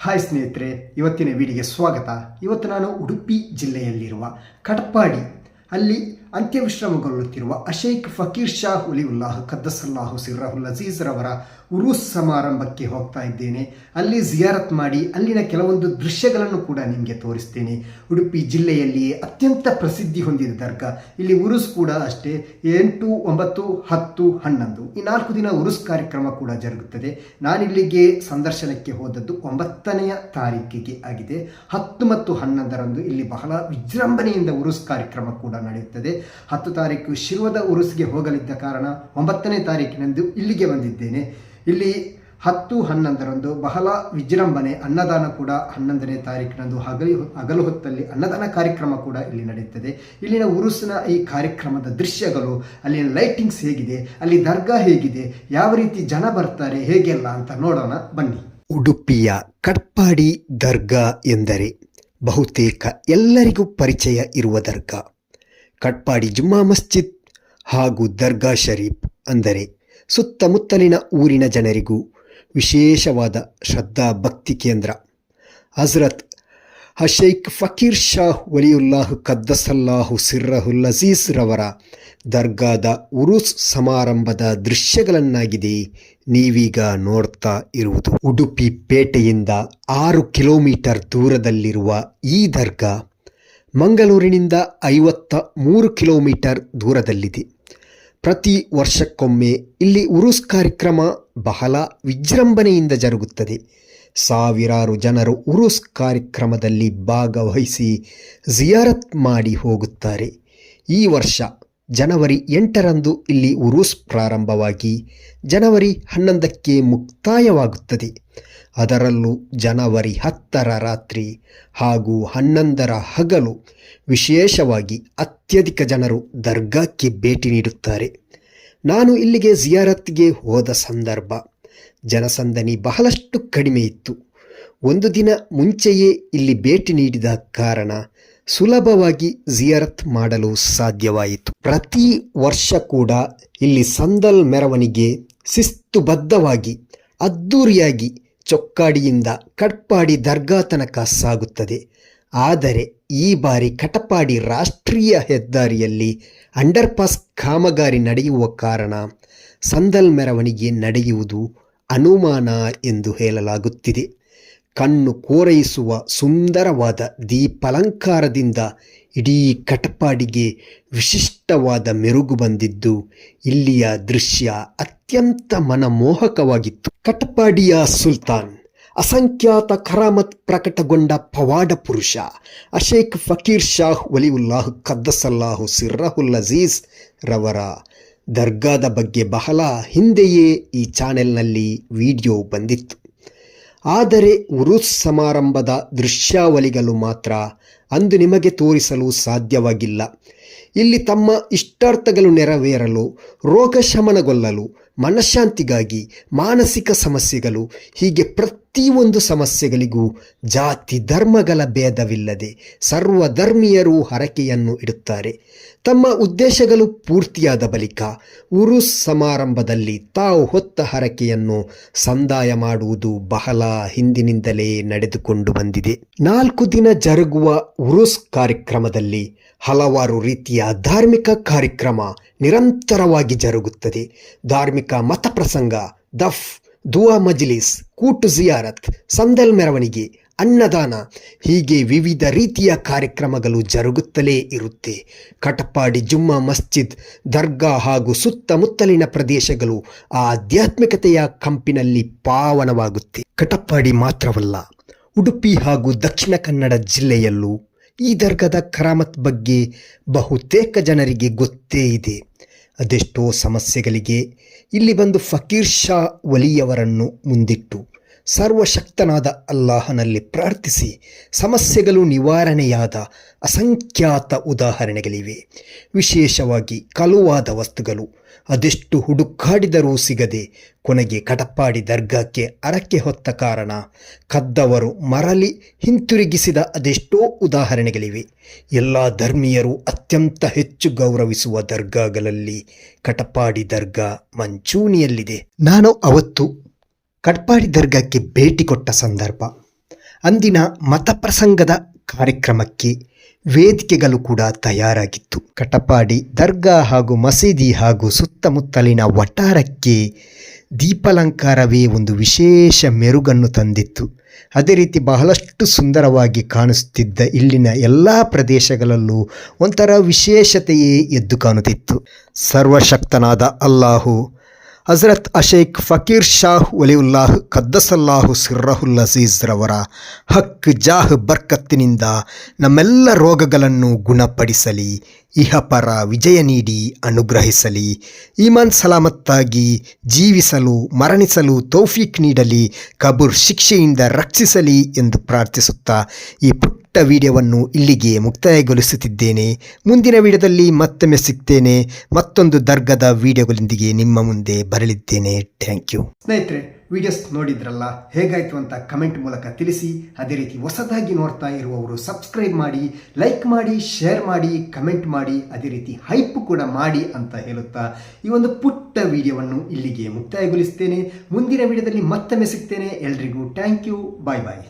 Hi ಸ್ನೇಹಿತರೆ ಇವತ್ತಿನ ವಿಡಿಯೋಗೆ ಸ್ವಾಗತ. ಇವತ್ತು ನಾನು ಉಡುಪಿ ಜಿಲ್ಲೆಯಲ್ಲಿರುವ ಕಟಪಾಡಿ ಅಲ್ಲಿ ಅಂತ್ಯವಿಶ್ರಮಗೊಳ್ಳುತ್ತಿರುವ ಅಶೇಖ್ ಫಕೀರ್ ಶಾ ಉಲಿವುಲ್ಲಾಹ್ ಕದ್ದಸಲ್ಲಾಹು ಸಿರ್ರಹುಲ್ ಅಜೀಜ್ ರವರ ಉರುಸ್ ಸಮಾರಂಭಕ್ಕೆ ಹೋಗ್ತಾ ಇದ್ದೇನೆ. ಅಲ್ಲಿ ಜಿಯಾರತ್ ಮಾಡಿ ಅಲ್ಲಿನ ಕೆಲವೊಂದು ದೃಶ್ಯಗಳನ್ನು ಕೂಡ ನಿಮಗೆ ತೋರಿಸ್ತೇನೆ. ಉಡುಪಿ ಜಿಲ್ಲೆಯಲ್ಲಿಯೇ ಅತ್ಯಂತ ಪ್ರಸಿದ್ಧಿ ಹೊಂದಿದ ದರ್ಗಾ. ಇಲ್ಲಿ ಉರುಸ್ ಕೂಡ ಅಷ್ಟೇ. ಎಂಟು, ಒಂಬತ್ತು, ಹತ್ತು, ಹನ್ನೊಂದು ಈ ನಾಲ್ಕು ದಿನ ಉರುಸ್ ಕಾರ್ಯಕ್ರಮ ಕೂಡ ಜರುಗುತ್ತದೆ. ನಾನಿಲ್ಲಿಗೆ ಸಂದರ್ಶನಕ್ಕೆ ಹೋದದ್ದು ಒಂಬತ್ತನೆಯ ತಾರೀಕಿಗೆ ಆಗಿದೆ. ಹತ್ತು ಮತ್ತು ಹನ್ನೊಂದರಂದು ಇಲ್ಲಿ ಬಹಳ ವಿಜೃಂಭಣೆಯಿಂದ ಉರುಸ್ ಕಾರ್ಯಕ್ರಮ ಕೂಡ ನಡೆಯುತ್ತದೆ. ಹತ್ತು ತಾರೀಕು ಶಿರ್ವದ ಉರುಸ್ಗೆ ಹೋಗಲಿದ್ದ ಕಾರಣ ಒಂಬತ್ತನೇ ತಾರೀಕಿನಂದು ಇಲ್ಲಿಗೆ ಬಂದಿದ್ದೇನೆ. ಇಲ್ಲಿ ಹತ್ತು ಹನ್ನೊಂದರಂದು ಬಹಳ ವಿಜೃಂಭಣೆ, ಅನ್ನದಾನ ಕೂಡ ಹನ್ನೊಂದನೇ ತಾರೀಕಿನಂದು ಹಗಲಿ ಹಗಲು ಹೊತ್ತಲ್ಲಿ ಅನ್ನದಾನ ಕಾರ್ಯಕ್ರಮ ಕೂಡ ಇಲ್ಲಿ ನಡೆಯುತ್ತದೆ. ಇಲ್ಲಿನ ಉರುಸಿನ ಈ ಕಾರ್ಯಕ್ರಮದ ದೃಶ್ಯಗಳು, ಅಲ್ಲಿನ ಲೈಟಿಂಗ್ಸ್ ಹೇಗಿದೆ, ಅಲ್ಲಿ ದರ್ಗಾ ಹೇಗಿದೆ, ಯಾವ ರೀತಿ ಜನ ಬರ್ತಾರೆ, ಹೇಗೆಲ್ಲ ಅಂತ ನೋಡೋಣ ಬನ್ನಿ. ಉಡುಪಿಯ ಕಟ್ಪಾಡಿ ದರ್ಗಾ ಎಂದರೆ ಬಹುತೇಕ ಎಲ್ಲರಿಗೂ ಪರಿಚಯ ಇರುವ ದರ್ಗಾ. ಕಟ್ಪಾಡಿ ಜುಮ್ಮಾ ಮಸ್ಜಿದ್ ಹಾಗೂ ದರ್ಗಾ ಶರೀಫ್ ಅಂದರೆ ಸುತ್ತಮುತ್ತಲಿನ ಊರಿನ ಜನರಿಗೂ ವಿಶೇಷವಾದ ಶ್ರದ್ಧಾ ಭಕ್ತಿ ಕೇಂದ್ರ. ಹಜರತ್ ಹಶೈಕ್ ಫಕೀರ್ ಶಾಹ್ ವಲಿಯುಲ್ಲಾಹ್ ಕದ್ದಸಲ್ಲಾಹು ಸಿರ್ರಹುಲ್ ಅಜೀಸ್ ರವರ ದರ್ಗಾದ ಉರುಸ್ ಸಮಾರಂಭದ ದೃಶ್ಯಗಳನ್ನಾಗಿದೆ ನೀವೀಗ ನೋಡ್ತಾ ಇರುವುದು. ಉಡುಪಿ ಪೇಟೆಯಿಂದ ಆರು ಕಿಲೋಮೀಟರ್ ದೂರದಲ್ಲಿರುವ ಈ ದರ್ಗಾ ಮಂಗಳೂರಿನಿಂದ ಐವತ್ತ ಮೂರು ಕಿಲೋಮೀಟರ್ ದೂರದಲ್ಲಿದೆ. ಪ್ರತಿ ವರ್ಷಕ್ಕೊಮ್ಮೆ ಇಲ್ಲಿ ಉರುಸ್ ಕಾರ್ಯಕ್ರಮ ಬಹಳ ವಿಜೃಂಭಣೆಯಿಂದ ಜರುಗುತ್ತದೆ. ಸಾವಿರಾರು ಜನರು ಉರುಸ್ ಕಾರ್ಯಕ್ರಮದಲ್ಲಿ ಭಾಗವಹಿಸಿ ಜಿಯಾರತ್ ಮಾಡಿ ಹೋಗುತ್ತಾರೆ. ಈ ವರ್ಷ ಜನವರಿ ಎಂಟರಂದು ಇಲ್ಲಿ ಉರುಸ್ ಪ್ರಾರಂಭವಾಗಿ ಜನವರಿ ಹನ್ನೊಂದಕ್ಕೆ ಮುಕ್ತಾಯವಾಗುತ್ತದೆ. ಅದರಲ್ಲೂ ಜನವರಿ ಹತ್ತರ ರಾತ್ರಿ ಹಾಗೂ ಹನ್ನೊಂದರ ಹಗಲು ವಿಶೇಷವಾಗಿ ಅತ್ಯಧಿಕ ಜನರು ದರ್ಗಾಕ್ಕೆ ಭೇಟಿ ನೀಡುತ್ತಾರೆ. ನಾನು ಇಲ್ಲಿಗೆ ಜಿಯಾರತ್ಗೆ ಹೋದ ಸಂದರ್ಭ ಜನಸಂದಣಿ ಬಹಳಷ್ಟು ಕಡಿಮೆ ಇತ್ತು. ಒಂದು ದಿನ ಮುಂಚೆಯೇ ಇಲ್ಲಿ ಭೇಟಿ ನೀಡಿದ ಕಾರಣ ಸುಲಭವಾಗಿ ಜಿಯಾರತ್ ಮಾಡಲು ಸಾಧ್ಯವಾಯಿತು. ಪ್ರತಿ ವರ್ಷ ಕೂಡ ಇಲ್ಲಿ ಸಂದಲ್ ಮೆರವಣಿಗೆ ಶಿಸ್ತುಬದ್ಧವಾಗಿ ಅದ್ಧೂರಿಯಾಗಿ ಚೊಕ್ಕಾಡಿಯಿಂದ ಕಟ್ಪಾಡಿ ದರ್ಗಾ ತನಕ ಸಾಗುತ್ತದೆ. ಆದರೆ ಈ ಬಾರಿ ಕಟಪಾಡಿ ರಾಷ್ಟ್ರೀಯ ಹೆದ್ದಾರಿಯಲ್ಲಿ ಅಂಡರ್ಪಾಸ್ ಕಾಮಗಾರಿ ನಡೆಯುವ ಕಾರಣ ಸಂದಲ್ ಮೆರವಣಿಗೆ ನಡೆಯುವುದು ಅನುಮಾನ ಎಂದು ಹೇಳಲಾಗುತ್ತಿದೆ. ಕಣ್ಣು ಕೋರೈಸುವ ಸುಂದರವಾದ ದೀಪಾಲಂಕಾರದಿಂದ ಇಡೀ ಕಟಪಾಡಿಗೆ ವಿಶಿಷ್ಟವಾದ ಮೆರುಗು ಬಂದಿದ್ದು, ಇಲ್ಲಿಯ ದೃಶ್ಯ ಅತ್ಯಂತ ಮನಮೋಹಕವಾಗಿತ್ತು. ಕಟಪಾಡಿಯ ಸುಲ್ತಾನ್, ಅಸಂಖ್ಯಾತ ಕರಾಮತ್ ಪ್ರಕಟಗೊಂಡ ಪವಾಡ ಪುರುಷ, ಅಶೇಖ್ ಫಕೀರ್ ಶಾಹ್ ವಲಿವುಲ್ಲಾಹ್ ಕದ್ದಸಲ್ಲಾಹು ಸಿರ್ರಹುಲ್ ಅಜೀಜ್ ರವರ ದರ್ಗಾದ ಬಗ್ಗೆ ಬಹಳ ಹಿಂದೆಯೇ ಈ ಚಾನೆಲ್ನಲ್ಲಿ ವಿಡಿಯೋ ಬಂದಿತ್ತು. ಆದರೆ ಉರುಸ್ ಸಮಾರಂಭದ ದೃಶ್ಯಾವಳಿಗಳು ಮಾತ್ರ ಅಂದು ನಿಮಗೆ ತೋರಿಸಲು ಸಾಧ್ಯವಾಗಿಲ್ಲ. ಇಲ್ಲಿ ತಮ್ಮ ಇಷ್ಟಾರ್ಥಗಳು ನೆರವೇರಲು, ರೋಗಶಮನಗೊಳ್ಳಲು, ಮನಃಶಾಂತಿಗಾಗಿ ಮಾನಸಿಕ ಸಮಸ್ಯೆಗಳು ಹೀಗೆ ಪ್ರತಿಯೊಂದು ಸಮಸ್ಯೆಗಳಿಗೂ ಜಾತಿ ಧರ್ಮಗಳ ಭೇದವಿಲ್ಲದೆ ಸರ್ವಧರ್ಮೀಯರು ಹರಕೆಯನ್ನು ಇಡುತ್ತಾರೆ. ತಮ್ಮ ಉದ್ದೇಶಗಳು ಪೂರ್ತಿಯಾದ ಬಳಿಕ ಉರುಸ್ ಸಮಾರಂಭದಲ್ಲಿ ತಾವು ಹೊತ್ತ ಹರಕೆಯನ್ನು ಸಂದಾಯ ಮಾಡುವುದು ಬಹಳ ಹಿಂದಿನಿಂದಲೇ ನಡೆದುಕೊಂಡು ಬಂದಿದೆ. ನಾಲ್ಕು ದಿನ ಜರುಗುವ ಉರುಸ್ ಕಾರ್ಯಕ್ರಮದಲ್ಲಿ ಹಲವಾರು ರೀತಿಯ ಧಾರ್ಮಿಕ ಕಾರ್ಯಕ್ರಮ ನಿರಂತರವಾಗಿ ಜರುಗುತ್ತದೆ. ಧಾರ್ಮಿಕ ಮತ ಪ್ರಸಂಗ, ದಫ್ ದುವಾ ಮಜ್ಲಿಸ್, ಕೂಟು ಜಿಯಾರತ್, ಸಂದಲ್ ಮೆರವಣಿಗೆ, ಅನ್ನದಾನ ಹೀಗೆ ವಿವಿಧ ರೀತಿಯ ಕಾರ್ಯಕ್ರಮಗಳು ಜರುಗುತ್ತಲೇ ಇರುತ್ತೆ. ಕಟಪಾಡಿ ಜುಮ್ಮಾ ಮಸ್ಜಿದ್ ದರ್ಗಾ ಹಾಗೂ ಸುತ್ತಮುತ್ತಲಿನ ಪ್ರದೇಶಗಳು ಆ ಆಧ್ಯಾತ್ಮಿಕತೆಯ ಕಂಪಿನಲ್ಲಿ ಪಾವನವಾಗುತ್ತೆ. ಕಟಪಾಡಿ ಮಾತ್ರವಲ್ಲ, ಉಡುಪಿ ಹಾಗೂ ದಕ್ಷಿಣ ಕನ್ನಡ ಜಿಲ್ಲೆಯಲ್ಲೂ ಈ ದರ್ಗದ ಕರಾಮತ್ ಬಗ್ಗೆ ಬಹುತೇಕ ಜನರಿಗೆ ಗೊತ್ತೇ ಇದೆ. ಅದೆಷ್ಟೋ ಸಮಸ್ಯೆಗಳಿಗೆ ಇಲ್ಲಿ ಬಂದು ಫಕೀರ್ ಶಾ ಒಲಿಯವರನ್ನು ಮುಂದಿಟ್ಟು ಸರ್ವಶಕ್ತನಾದ ಅಲ್ಲಾಹನಲ್ಲಿ ಪ್ರಾರ್ಥಿಸಿ, ಸಮಸ್ಯೆಗಳು ನಿವಾರಣೆಯಾದ ಅಸಂಖ್ಯಾತ ಉದಾಹರಣೆಗಳಿವೆ. ವಿಶೇಷವಾಗಿ ಕಲುವಾದ ವಸ್ತುಗಳು, ಅದೆಷ್ಟು ಹುಡುಕಾಡಿದರೂ ಸಿಗದೆ ಕೊನೆಗೆ ಕಟಪಾಡಿ ದರ್ಗಾಕ್ಕೆ ಅರಕ್ಕೆ ಹೊತ್ತ ಕಾರಣ ಕದ್ದವರು ಮರಳಿ ಹಿಂತಿರುಗಿಸಿದ ಅದೆಷ್ಟೋ ಉದಾಹರಣೆಗಳಿವೆ. ಎಲ್ಲ ಧರ್ಮೀಯರು ಅತ್ಯಂತ ಹೆಚ್ಚು ಗೌರವಿಸುವ ದರ್ಗಾಗಳಲ್ಲಿ ಕಟಪಾಡಿ ದರ್ಗಾ ಮಂಚೂಣಿಯಲ್ಲಿದೆ. ನಾನು ಅವತ್ತು ಕಟ್ಪಾಡಿ ದರ್ಗಾಕ್ಕೆ ಭೇಟಿ ಕೊಟ್ಟ ಸಂದರ್ಭ. ಅಂದಿನ ಮತಪ್ರಸಂಗದ ಕಾರ್ಯಕ್ರಮಕ್ಕೆ ವೇದಿಕೆಗಳು ಕೂಡ ತಯಾರಾಗಿತ್ತು. ಕಟಪಾಡಿ ದರ್ಗಾ ಹಾಗೂ ಮಸೀದಿ ಹಾಗೂ ಸುತ್ತಮುತ್ತಲಿನ ವಠಾರಕ್ಕೆ ದೀಪಾಲಂಕಾರವೇ ಒಂದು ವಿಶೇಷ ಮೆರುಗನ್ನು ತಂದಿತ್ತು. ಅದೇ ರೀತಿ ಬಹಳಷ್ಟು ಸುಂದರವಾಗಿ ಕಾಣಿಸುತ್ತಿದ್ದ ಇಲ್ಲಿನ ಎಲ್ಲ ಪ್ರದೇಶಗಳಲ್ಲೂ ಒಂಥರ ವಿಶೇಷತೆಯೇ ಎದ್ದು ಕಾಣುತ್ತಿತ್ತು. ಸರ್ವಶಕ್ತನಾದ ಅಲ್ಲಾಹು ಹಜರತ್ ಅಶೇಖ್ ಫಕೀರ್ ಶಾಹ್ ಒಲಿಯುಲ್ಲಾಹ್ ಕದ್ದಸಲ್ಲಾಹು ಸಿರ್ರಹುಲ್ ಅಜೀಜ್ ರವರ ಹಕ್ ಜಾಹ್ ಬರ್ಕತ್ತಿನಿಂದ ನಮ್ಮೆಲ್ಲ ರೋಗಗಳನ್ನು ಗುಣಪಡಿಸಲಿ, ಇಹಪರ ವಿಜಯ ನೀಡಿ, ಅನುಗ್ರಹಿಸಲಿ, ಈಮಾನ್ ಸಲಾಮತ್ತಾಗಿ ಜೀವಿಸಲು, ಮರಣಿಸಲು ತೌಫೀಕ್ ನೀಡಲಿ, ಕಬೂರ್ ಶಿಕ್ಷೆಯಿಂದ ರಕ್ಷಿಸಲಿ ಎಂದು ಪ್ರಾರ್ಥಿಸುತ್ತಾ ಈ ಪುಟ್ಟ ವಿಡಿಯೋವನ್ನು ಇಲ್ಲಿಗೆ ಮುಕ್ತಾಯಗೊಳಿಸುತ್ತಿದ್ದೇನೆ. ಮುಂದಿನ ವಿಡಿಯೋದಲ್ಲಿ ಮತ್ತೊಮ್ಮೆ ಸಿಗ್ತೇನೆ. ಮತ್ತೊಂದು ದರ್ಗದ ವಿಡಿಯೋಗಳೊಂದಿಗೆ ನಿಮ್ಮ ಮುಂದೆ ಬರಲಿದ್ದೇನೆ. ಥ್ಯಾಂಕ್ ಯು ಸ್ನೇಹಿತರೆ, ವಿಡಿಯೋಸ್ ನೋಡಿದ್ರಲ್ಲ? ಹೇಗಾಯ್ತು ಅಂತ ಕಮೆಂಟ್ ಮೂಲಕ ತಿಳಿಸಿ. ಅದೇ ರೀತಿ ಹೊಸದಾಗಿ ನೋಡ್ತಾ ಇರುವವರು ಸಬ್ಸ್ಕ್ರೈಬ್ ಮಾಡಿ, ಲೈಕ್ ಮಾಡಿ, ಶೇರ್ ಮಾಡಿ, ಕಮೆಂಟ್ ಮಾಡಿ, ಅದೇ ರೀತಿ ಹೈಪ್ ಕೂಡ ಮಾಡಿ ಅಂತ ಹೇಳುತ್ತಾ ಈ ಒಂದು ಪುಟ್ಟ ವಿಡಿಯೋವನ್ನು ಇಲ್ಲಿಗೆ ಮುಕ್ತಾಯಗೊಳಿಸ್ತೇನೆ. ಮುಂದಿನ ವಿಡಿಯೋದಲ್ಲಿ ಮತ್ತೊಮ್ಮೆ ಸಿಗ್ತೇನೆ. ಎಲ್ರಿಗೂ ಥ್ಯಾಂಕ್ ಯು ಬಾಯ್ ಬಾಯ್